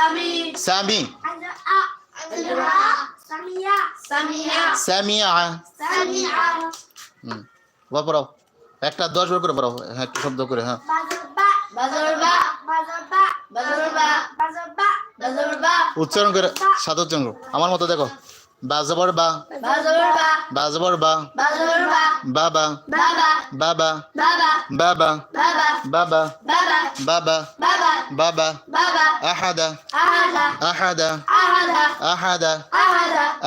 سامي سمع سمع سمع পড়াও একটা দশ বার করে পড়াও হ্যাঁ একটু শব্দ করে হ্যাঁ। উচ্চারণ করে সাত উচ্চারণ আমার মতো দেখো। বাজবর বা বাজরবা বাজবর বা বাজরবা বাবা বাবা বাবা বাবা বাবা বাবা বাবা বাবা বাবা বাবা বাবা বাবা আহাদা আহাদা আহাদা আহাদা আহাদা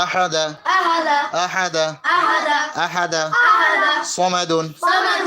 আহাদা আহাদা আহাদা আহাদা আহাদা আহাদা আহাদা সমাদুন সামাদুন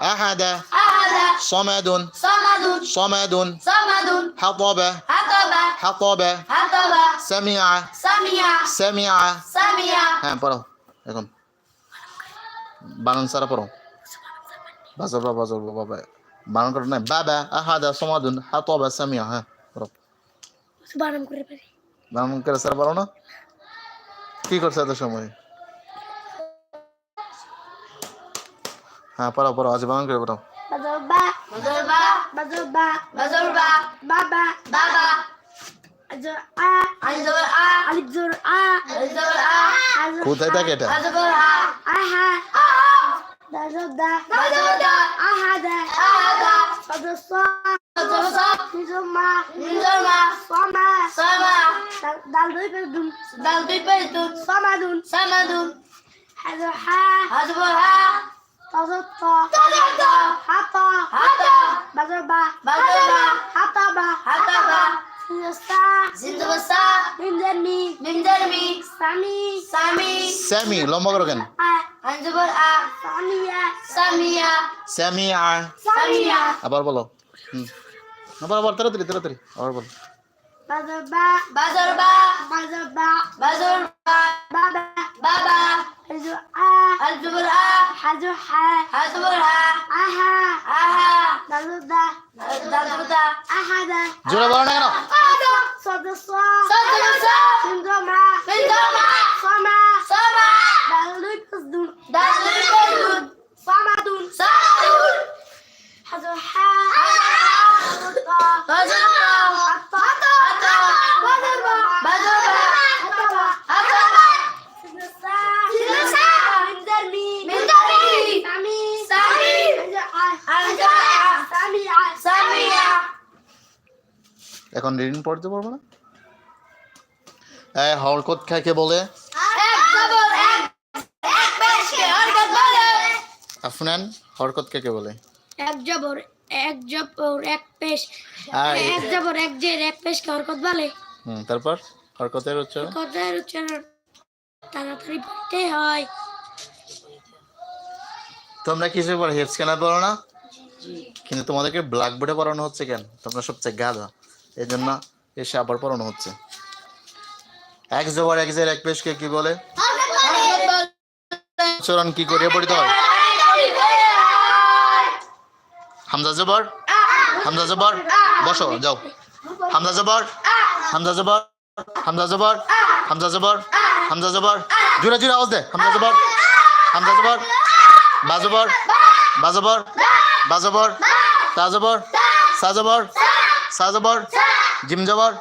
أحد أحد صمد صمد صمد صمد حطب حطب حطب حطب سمع سمع سمع سمع হ্যাঁ পড়ো। এখন। বানান সারা পড়ো। বাজার বাবা বাজার বাবা। বানান করে না বাবা আহাদা সমাদুন হাতবা সামিয়া হ্যাঁ পড়ো। বানান করে পারি। বানান করে স্যার বলো না? কি করছে এত সময়? হ্যাঁ পড়ো পড়ো আজ বানান করে পড়ো বাজবা বাজরবা বাজবা বাজরবা বাবা বাবা। আ আ আ আ। কোথায় থাকে এটা? আজবর আ। আহা। আহা। বাজবা বাজরবা। আহাদা আহাদা। বাজসা বাজরবা। নিজমা নিজমা। সমা সামা। দাল দুই পেদুন দাল দুই সমাদুন সামাদুন আজবর হা বাজতা তাজাতা হাতা হাতা বাজবা বাজরবা হাতাবা হাতাবা সিনজসা জিন্দবসা মিমজেনমি মিমজারমি সামি সামি স্যামি লম্বা করো কেন আ আইজবর আ সামিয়া সামিয়া স্যামিয়া সামিয়া আবার বলো আবার আবার তাড়াতাড়ি তাড়াতাড়ি আবার বলো بزربا بزربا بزربا بزربا بابا بابا حزوحا حزوحا حزوحا حزوحا أها أها نلودا نلودا أحدا. جولا بارنا كنا أحدا. صد الصا صد الصا سندوما سندوما. صما صما دالوي بزدون دالوي بزدون صمدون صمدون حزوحا. حزوحا حزوحا এখন রিডিং পড়তে পারব না? এই হরকত খাকে বলে? আফনান হরকত কাকে বলে? এক জবর এক জবর এক পেশ। এক জবর এক জের এক পেশ হরকত বলে। হুম তারপর? হরকতের উচ্চারণ? কথার উচ্চারণ তাড়াতাড়ি পড়তে হয়। তোমরা কিসে পড়ো হেড স্ক্যানার পড়ো না? কিন্তু তোমাদেরকে ব্ল্যাকবোর্ডে পড়ানো হচ্ছে কেন? তোমরা সবচেয়ে গাধা। এই জন্য এসে আবার পড়ানো হচ্ছে। এক জবর এক জের, এক পেশকে কি বলে? উচ্চারণ কি করিয়ে পড়িতে হয়? হামজা জবর? হামজা জবর? বসো, যাও। হামজা জবর? হামজা জবর? হামজা জবর? হামজা জবর? হামজা জবর? জোরে জোরে আওয়াজ দে। হামজা জবর? হামজা জবর? বাজবর বাজবর বাজবর, তাজবর, সাজবর সাজবর জিম জবর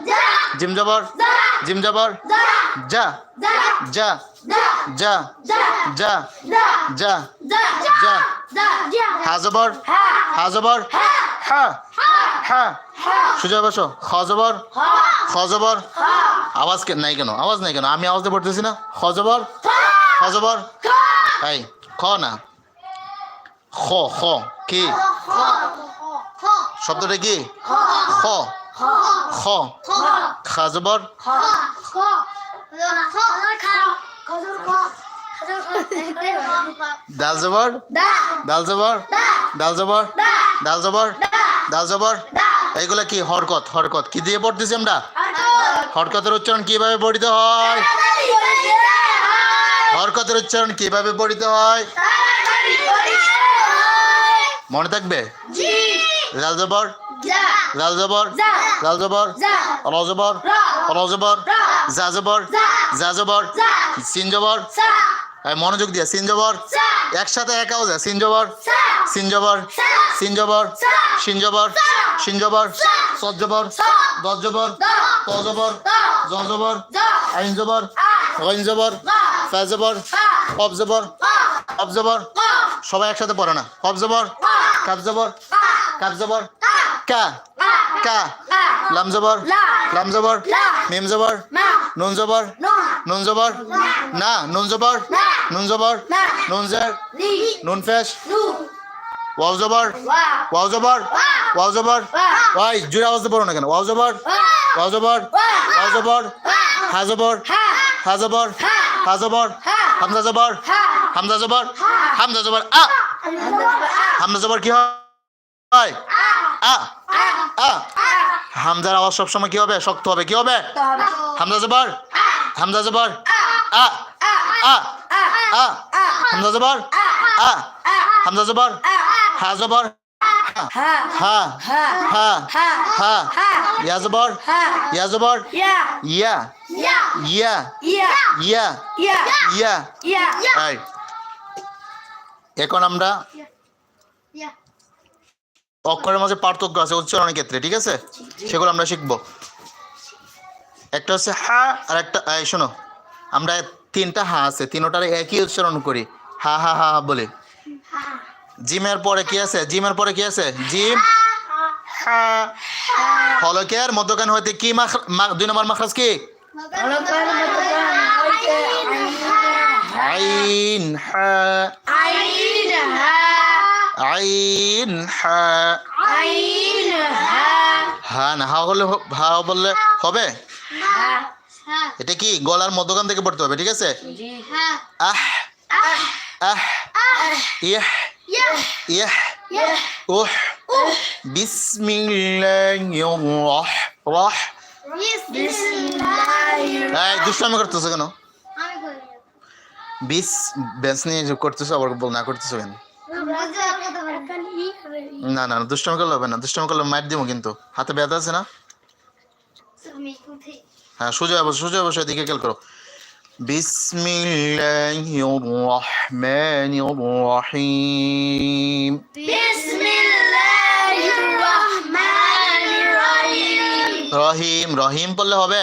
জিম জবর জিম জবর যা যা যা যা যা যা, হাজবর হাজবর, হা হা, সুজা বসো, খজবর খজবর, আওয়াজ নাই কেন, আওয়াজ নাই কেন, আমি আওয়াজ দিয়ে পড়তেছি না, খজবর খজবর, এই, খ না, খ খ কি? শব্দটা কি? খ। খ। খা জবর? দাল জবর? দাল জবর? দাল জবর? দাল জবর? দাল জবর? এইগুলা কি? হরকত হরকত। কি দিয়ে পড়তেছি আমরা? হরকতের উচ্চারণ কীভাবে পড়িতে হয়? হরকতের উচ্চারণ কীভাবে পড়িতে হয়? মনে থাকবে লাল জবর লাল জবর লাল জবর র জবর র জবর জা জবর সিন জবর মনোযোগ দিয়ে সিন জবর একসাথে একা যা সিন জবর সিন জবর সিন জবর সিন জবর সিন জবর সদ জবর দজ জবর ত জবর জ জবর আইন জবর গইন জবর ফা জবর কব জবর কব জবর সবাই একসাথে পড়ে না কব জবর কাব জবর। কাব জবর। কা। কা। লাম জবর। লাম জবর। মিম জবর। নুন জবর। নুন। জবর। না নুন জবর। নুন জবর। নুন জের। নুন ফেস ওয়াও জবর। ওয়াও জবর। ওয়াও জবর। ওয়াই জুড়ে আওয়াজ পড়ো না কেন? ওয়াও জবর। ওয়াও জবর। ওয়াও জবর। হা জবর। হা। জবর। হা। জবর। হামজা জবর। হামজা জবর। হামজা জবর। আ। হামজা জবর কি হয়? আ আ হামজার আওয়াজ সবসময় কি হবে? শক্ত হবে। কি হবে? হামজা জবর? হামজা জবর? আ আ আ। হামজা জবর? আ হামজা জবর? হা জবর? ইয়া জবর? ইয়া জবর? ইয়া। ইয়া। ইয়া। ইয়া। এই। এখন আমরা অক্ষরের মাঝে পার্থক্য আছে উচ্চারণের ক্ষেত্রে ঠিক আছে? সেগুলো আমরা শিখব। একটা হচ্ছে হা আর একটা শোনো আমরা তিনটা হা আছে তিনোটার একই উচ্চারণ করি হা হা হা হা বলে। জিমের পরে কি আছে? জিমের পরে কি আছে? জিম হলকের মধ্যখান হইতে কি দুই নম্বর মাখরাজ কি? আইন হা। আইন হা হা না হা হলে হ- বললে হবে? এটা কি গলার মধ্যখান থেকে পড়তে হবে ঠিক আছে? আহ আহ ইহ ইহ উহ বিসমিল্লাহির রাহ রাহ এই দুষ্টামি করতেছো কেন? বিস বেঞ্চ নিয়ে করতেছো আবার বল না করতেছো কেন? না না না, দুষ্টামি করলে হবে না দুষ্টামি করলে মার দিব কিন্তু। হাতে ব্যথা আছে না? হ্যাঁ সোজা বসো সোজা বসো এদিকে খেয়াল করো। বিসমিল্লাহির রহমানির রহিম। রহিম রহিম বললে হবে?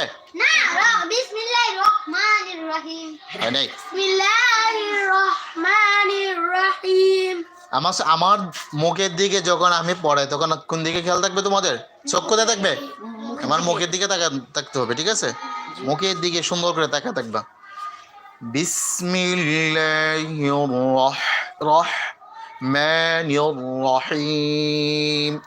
নাই। আমার আমার মুখের দিকে যখন আমি পড়ে তখন কোন দিকে খেয়াল থাকবে তোমাদের? চোখ কোথায় থাকবে? আমার মুখের দিকে তাকা থাকতে হবে ঠিক আছে? মুখের দিকে সুন্দর করে তাকা থাকবা। বিসমিল্লাহির রহ রহমানির রহিম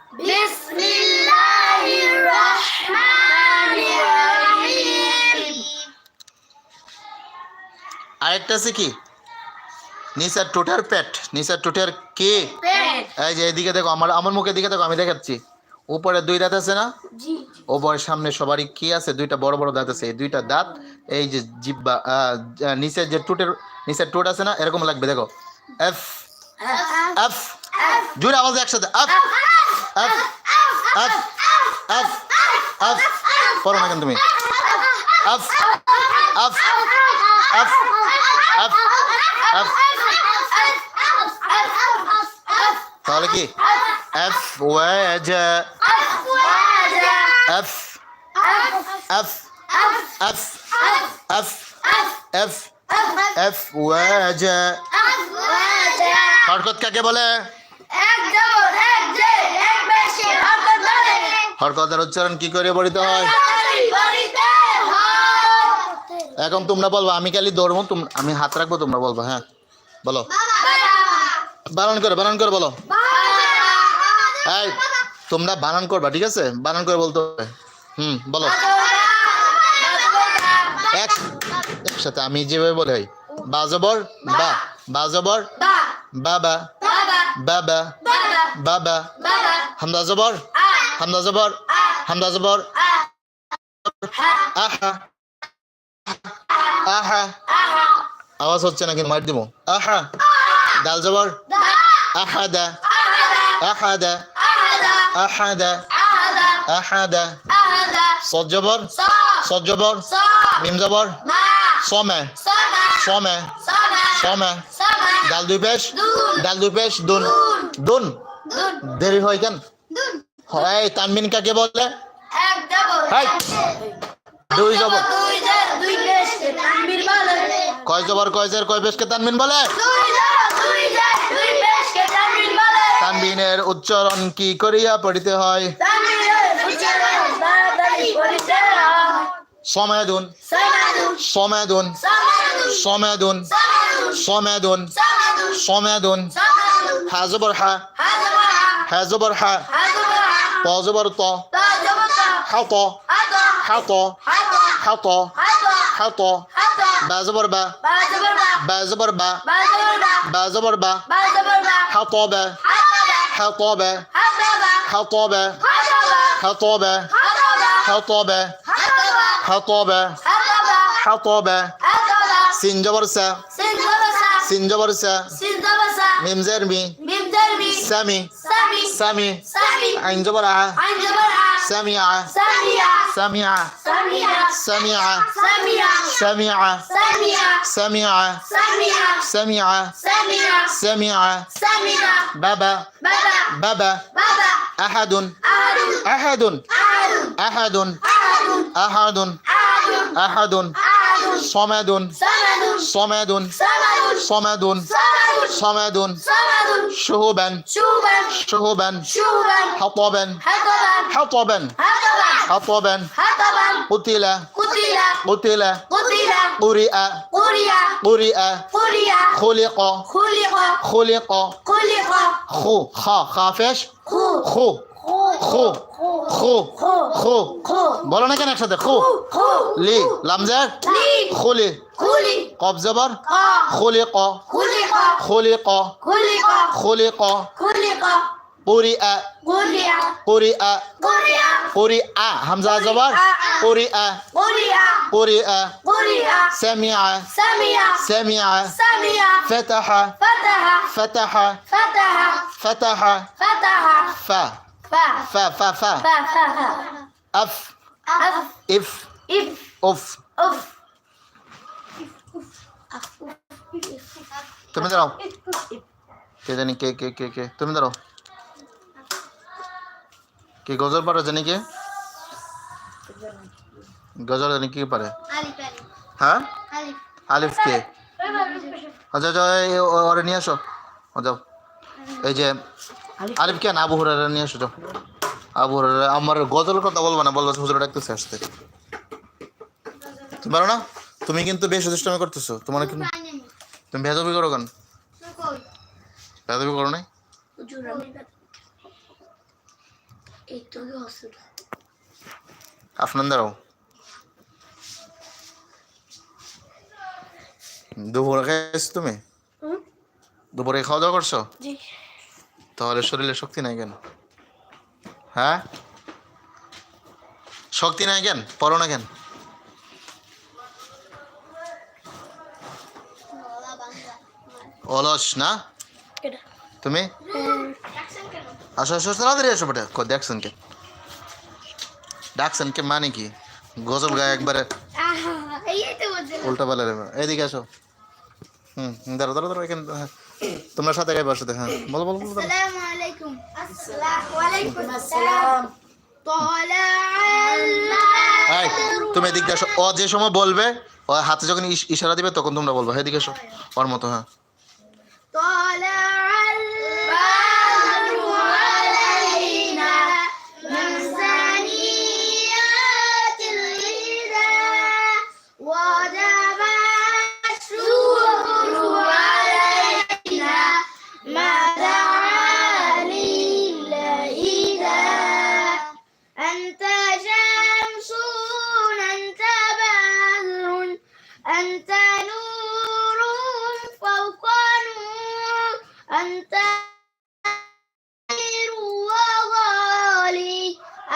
আরেকটা আছে কি? নিসার টোটার পেট নিসার টোটার কে? এই যে এদিকে দেখো আমার আমার মুখের দিকে দেখো আমি দেখাচ্ছি। উপরে দুই দাঁত আছে না? ওপরের সামনে সবারই কি আছে? দুইটা বড় বড় দাঁত আছে। এই দুইটা দাঁত এই যে জিব্বা নিচের যে টুটের নিচের টোট আছে না এরকম লাগবে দেখো। এফ। এফ। জোরে আওয়াজ একসাথে। এফ। এফ। এফ। এফ। এফ। পড়ো না কেন তুমি? এফ। এফ। এফ। এফ। এফ। তাহলে কি? এফ ওয়াজা এফ এফ এফ এফ এফ এফ ওয়াজা হরকত কাকে বলে? হরকতের উচ্চারণ কি করে পড়িতে হয়? এখন তোমরা বলব, আমি খালি দৌড়বো আমি হাত রাখব, তোমরা বলব হ্যাঁ। বলো। বানান করে বানান করে বলো। এই, তোমরা বানান করবা, ঠিক আছে? বানান করে বলতে হবে। হুম, বলো। এক, একসাথে আমি যেভাবে বলে হই বা জবর, বা। বা জবর বাবা বাবা বাবা হামদা জবর হামদা জবর হামদা জবর। আহা। আহা। আওয়াজ হচ্ছে না কিন্তু মার দিব। আহা। ডাল জবর। আহাদা আহাদা আহাদা আহাদা সদ জবর সদ জবর মিম জবর সমে সমে সমে ডাল দুই পেশ ডাল দুই পেশ দুন দুন দেরি হয় কেন? হয় তানমিন কাকে বলে? দুই জবর। কয় জবর কয় জের কয় পেশকে তানমিন বলে? তানবিনের উচ্চারণ কি করিয়া পড়িতে হয়? হাত বা বা। বা হাত হাত বা হাত বা হাত বা হাত বা হাত বা হাত বা সিন জবর সা সিন জবর সা মিম জের মি সামি সামি আইন سمع. سمع. بابا. بابا. بابا. بابا. أحد. أحد. أحد. أحد. أحد. صمد. صمد. صمد. صمد. شهبا شهبا حطبا. حطبا. حطبا. قتل. قتل قتل قرئ قرئ خلق خلق خو خا خافش خو خو خو خو বলো না কেন একসাথে খু লি লামজার খুলি কব জবর খুলি ক খুলি ক খুলি ক قرئ قرئ قرئ قرئ قرئ همزة زبر قرئ قرئ قرئ قرئ سمع سمع سمع سمع فتح فتح فتح فتح فتح فتح ف ف ف ف ف أف أف إف إف أف أف तुम इधर आओ किधर नहीं के के के के तुम इधर आओ কে গজল পারে জানি কে গজল জানি কি পারে হ্যাঁ আলিফ কে? আচ্ছা যাও ওরে নিয়ে আসো যাও এই যে আলিফ কেন আবু হুরারা নিয়ে আসো যাও আবু হুরারা আমার গজল কথা বলব না বলব হুজুর ডাকতেছে আসতে। তুমি পারো না? তুমি কিন্তু বেশ দুষ্টামি করতেছো। তোমার কিন্তু তুমি ভেজাবি করো কেন? ভেজাবি করো নাই হুজুর আমি এই তো হসপিটাল আফনান দাঁড়াও। দুপুরে খাইছো তুমি? দুপুরে খাওয়া দাওয়া করছ তাহলে শরীরে শক্তি নাই কেন? হ্যাঁ? শক্তি নাই কেন? পড়ো না কেন? অলস না? তুমি? আসো আসো তাড়াতাড়ি আসো বেটা। দেখছেন কে ডাকছেন কে মানে কি? গজল গায়ে একবারে উল্টা পালা এদিকে আসো। হুম দাঁড়ো দাঁড়ো দাঁড়ো এখানে হ্যাঁ, তোমরা সাথে গায়ে বসতে হ্যাঁ। বলো বলো বলো আসসালামু আলাইকুম তুমি এদিক আসো। ও যে সময় বলবে ও হাতে যখন ইশারা দিবে তখন তোমরা বলব। এদিকে এসো ওর মতো হ্যাঁ।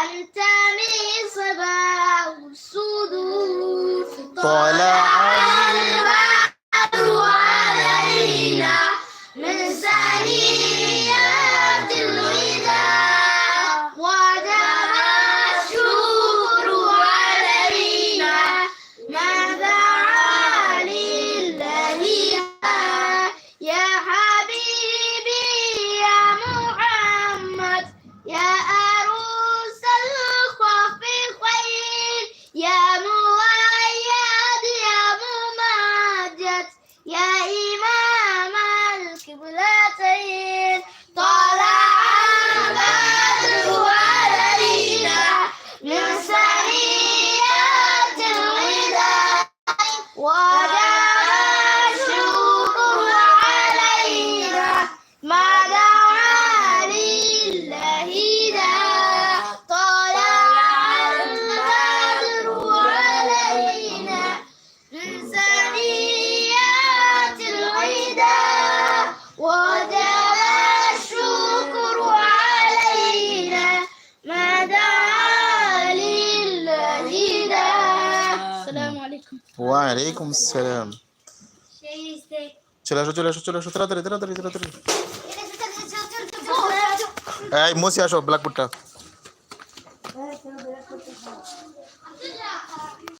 أنت مصباح الصدور আলাইকুম সালাম। চলে আসো চলে আসো চলে আসো, তাড়াতাড়ি তাড়াতাড়ি তাড়াতাড়ি। এই মসি আসো ব্ল্যাকবোর্ডটা